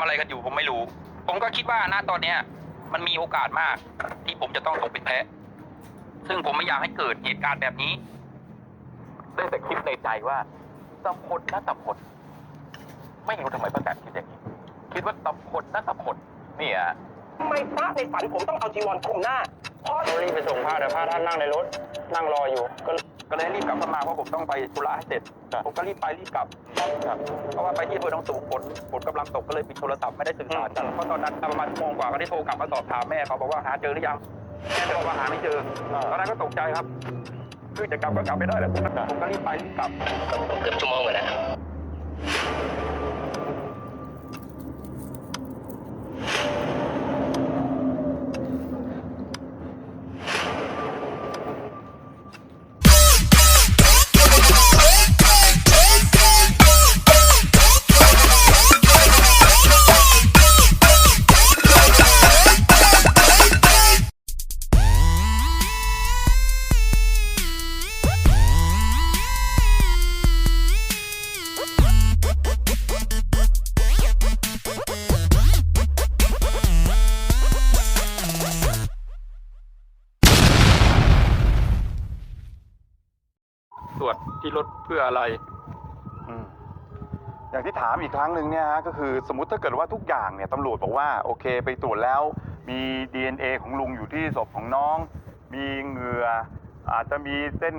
อะไรกันอยู่ผมไม่รู้ ผมก็คิดว่าณตอนเนี้ย มันมีโอกาสมาก ที่ผมจะต้องตกเป็นแพ้ซึ่งผมไม่อยากให้เกิดเหตุการณ์แบบนี้ ได้แต่คิดในใจว่าตำพลนะตำพลไม่รู้ทำไมป้าแตนคิดอย่างนี้ คิดว่าตำพลนะตำพลเนี่ยทำไมพระในฝันผมต้องเอาจีวรคลุมหน้าเพราะรีบไปส่งพระแต่พระท่านนั่งในรถ นั่งรออยู่ก็ ก็เลยรีบกลับเข้ามาเพราะผมต้องไปธุระให้เสร็จ ผมก็รีบไปรีบกลับครับเพราะว่าไปที่อำเภอหนองสูงฝนฝนกำลังตกก็เลยปิดโทรศัพท์ไม่ได้สื่อสารกันเพราะตอนนั้นประมาณชั่วโมงกว่าก็ได้โทรกลับมาสอบถามแม่เขาบอกว่าหาเจอหรือยังแม่บอกว่าหาไม่เจอตอนนั้นก็ตกใจครับคือจะกลับก็กลับไม่ได้แล้วผมก็รีบไปรีบกลับเกือบชั่วโมงเลยนะ ตรวจที่รถเพื่ออะไร อืมอย่างที่ถามอีกครั้งหนึ่งเนี่ยฮะก็คือสมมติถ้าเกิดว่าทุกอย่างเนี่ยตำรวจบอกว่าโอเคไปตรวจแล้วมี DNA ของลุงอยู่ที่ศพของน้อง มีเหงื่ออาจจะมีเส้น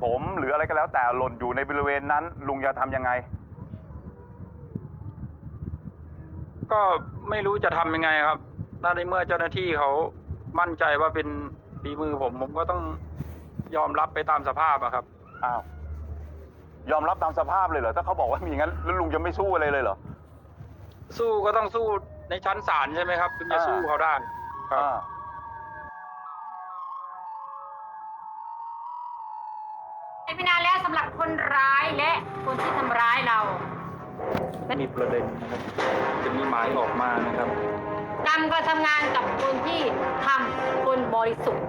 ผมหรืออะไรก็แล้วแต่หล่นอยู่ในบริเวณนั้น ลุงจะทำยังไง ก็ไม่รู้จะทำยังไงครับ ถ้าในเมื่อเจ้าหน้าที่เขามั่นใจว่าเป็นฝีมือผม ผมก็ต้องยอมรับไปตามสภาพอะครับ อ้าว ยอมรับตามสภาพเลยเหรอ ถ้าเขาบอกว่ามีงั้นแล้วลุงจะไม่สู้อะไรเลยเหรอ สู้ก็ต้องสู้ในชั้นศาลใช่ไหมครับถึงจะอ่า สู้เขาได้ ครับ อ่าไปนานแล้วสำหรับคนร้ายและคนที่ทำร้ายเรา มีประเด็นนะครับจะมีหมายออกมานะครับ กรรมก็ทำงานกับคนที่ทำคนบริสุทธิ์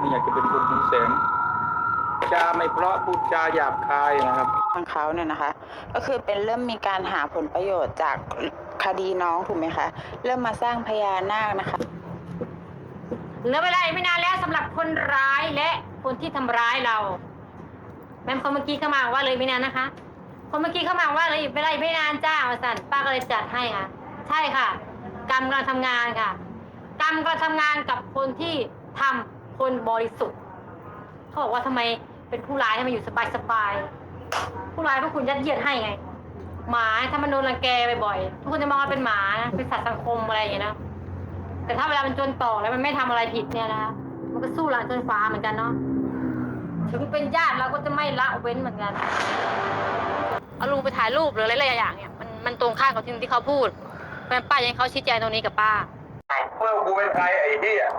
ไม่อยากจะเป็นคนหุนแสงจาไม่เพราะพูดจาหยาบคายนะครับ ทางเขาเนี่ยนะคะ ก็คือเป็นเริ่มมีการหาผลประโยชน์จากคดีน้องถูกไหมคะเริ่มมาสร้างพญานาคนะคะเหลือเวลาอีกไม่นานแล้วสำหรับคนร้ายและคนที่ทำร้ายเรา แม่คนเมื่อกี้เข้ามาว่าเลยไม่นานนะคะ คนเมื่อกี้เข้ามาว่าเลยเวลาอีกไม่นานจ้ามาสั่นป้าก็เลยจัดให้ค่ะ ใช่ค่ะ กรรมกำลังทำงานค่ะ กรรมก็ทำงานกับคนที่ทำ คนบริสุทธิ์เขาบอกว่าทำไมเป็นผู้ร้ายทำไมอยู่สบายสบายๆผู้ร้ายพวกคุณยัดเยียดให้ไง หมาถ้ามันโดนรังแกบ่อยๆทุกคนจะมองว่าเป็นหมานะเป็นสัตว์สังคมอะไรอย่างเงี้ยนะแต่ถ้าเวลามันจนต่อแล้วมันไม่ทำอะไรผิดเนี่ยนะมันก็สู้หลานจนฟ้าเหมือนกันเนาะถึงเป็นญาติเราก็จะไม่ละเว้นเหมือนกันเอาลุงไปถ่ายรูปหรืออะไรหลายอย่างเนี่ยมันมันตรงข้ามกับสิ่ที่เขาพูดแฟนป้ายังเขาชี้แจงตรงนี้กับป้าเมื่อกูเป็นใครไอ้ที่อะ